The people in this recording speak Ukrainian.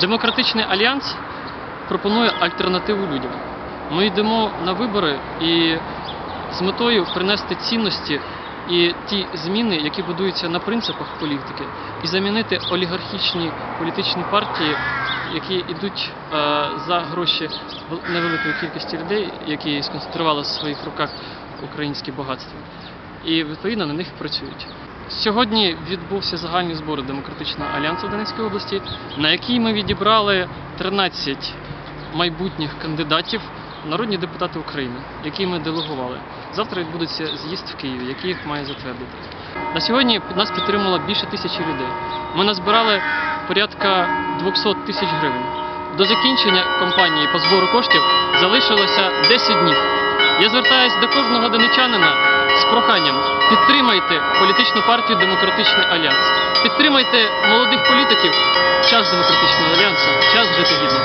Демократичний альянс пропонує альтернативу людям. Ми йдемо на вибори і з метою принести цінності і ті зміни, які будуються на принципах політики, і замінити олігархічні політичні партії, які йдуть е, за гроші вел- невеликої кількості людей, які сконцентрували в своїх руках українське багатство, і відповідно на них працюють. Сьогодні відбувся загальний збор демократичного альянсу в Донецькій області, на який ми відібрали 13 майбутніх кандидатів народні депутати України, які ми делегували. Завтра відбудеться з'їзд в Києві, який їх має затвердити. На сьогодні нас підтримало більше тисячі людей. Ми назбирали порядка 200 тисяч гривень. До закінчення кампанії по збору коштів залишилося 10 днів. Я звертаюся до кожного донечанина з проханням. Підтримайте політичну партію Демократичний Альянс, підтримайте молодих політиків, час демократичного альянсу, час жити гідно.